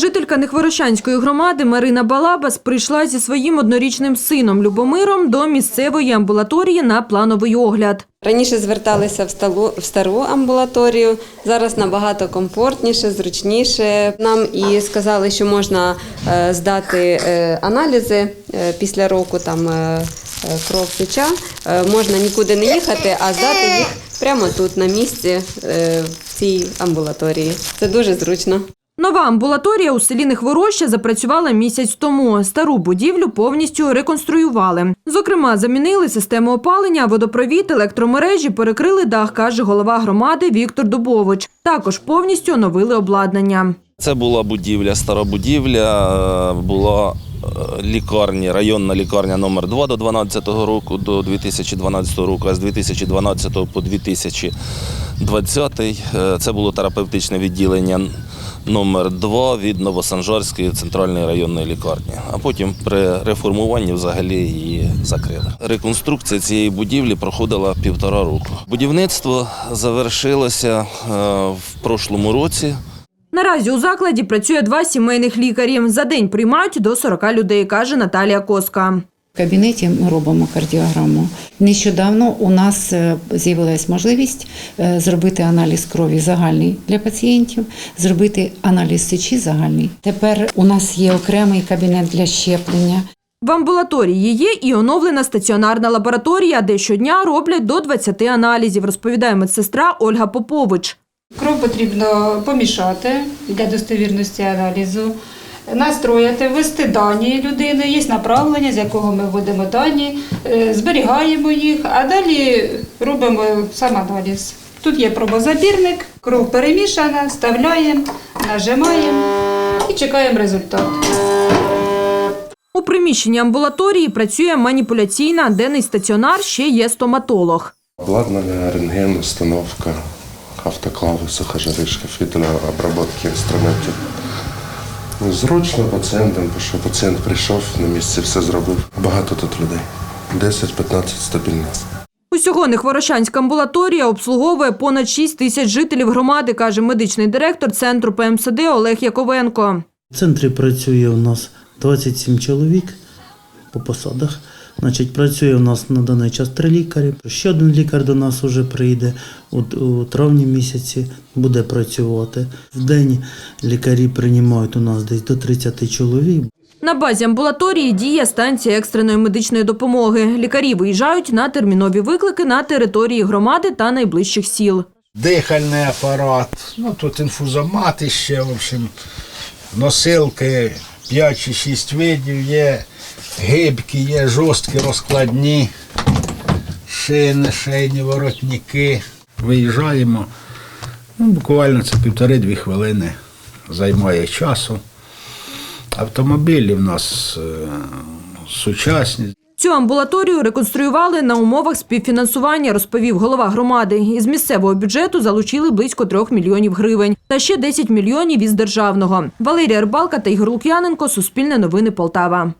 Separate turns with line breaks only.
Жителька Нехворощанської громади Марина Балабас прийшла зі своїм однорічним сином Любомиром до місцевої амбулаторії на плановий огляд.
Раніше зверталися в стару амбулаторію, зараз набагато комфортніше, зручніше. Нам і сказали, що можна е, здати е, аналізи е, після року, там кров сеча. Можна нікуди не їхати, а здати їх прямо тут, на місці, в цій амбулаторії. Це дуже зручно.
Нова амбулаторія у селі Нехвороща запрацювала місяць тому. Стару будівлю повністю реконструювали. Зокрема, замінили систему опалення, водопровід, електромережі, перекрили дах, каже голова громади Віктор Дубович. Також повністю оновили обладнання.
Це була будівля, стара будівля, е, була е, лікарня, районна лікарня номер 2 до 2012 року, до 2012 року, а з 2012 по 2020 е, це було терапевтичне відділення номер 2 від Новосанжарської центральної районної лікарні. А потім при реформуванні взагалі її закрили. Реконструкція цієї будівлі проходила півтора року. Будівництво завершилося е, в прошлому році.
Наразі у закладі працює два сімейних лікарі. За день приймають до 40 людей, каже Наталія Коска.
В кабінеті ми робимо кардіограму. Нещодавно у нас е, з'явилась можливість е, зробити аналіз крові загальний для пацієнтів, зробити аналіз сечі загальний. Тепер у нас є окремий кабінет для щеплення.
В амбулаторії є і оновлена стаціонарна лабораторія, де щодня роблять до 20 аналізів, розповідає медсестра Ольга Попович.
Кров потрібно помішати для достовірності аналізу, настроїти, ввести дані людини, є направлення, з якого ми вводимо дані, е, зберігаємо їх, а далі робимо сам аналіз. Тут є пробозабірник, кров перемішана, вставляємо, нажимаємо і чекаємо результат.
У приміщенні амбулаторії працює маніпуляційна, денний стаціонар, ще є стоматолог.
Обладнання, рентген, установка, автоклави, сухожаришки, фітообробки інструментів. Зручно пацієнтам, бо що пацієнт прийшов на місце, все зробив. Багато тут людей. 10-15 стабільно.
Усього Нехворошанська амбулаторія обслуговує понад 6 тисяч жителів громади, каже медичний директор центру ПМСД Олег Яковенко.
В центрі працює у нас 27 чоловік по посадах. Значить, працює у нас на даний час три лікарі. Ще один лікар до нас вже прийде у, у травні місяці, буде працювати. В день лікарі приймають у нас десь до 30 чоловік.
На базі амбулаторії діє станція екстреної медичної допомоги. Лікарі виїжджають на термінові виклики на території громади та найближчих сіл.
дихальний апарат, ну тут інфузомат іще, в общем, носилки 5 чи 6 видів є, гибкі, є жорсткі, розкладні, шини, шейні воротники. Виїжджаємо. Ну, буквально це півтори-дві хвилини займає часу. Автомобілі в нас е, сучасні,
Цю амбулаторію реконструювали на умовах співфінансування, розповів голова громади. Із місцевого бюджету залучили близько трьох мільйонів гривень та ще 10 мільйонів із державного. Валерія Рибалка та Ігор Лук'яненко. Суспільне новини Полтава.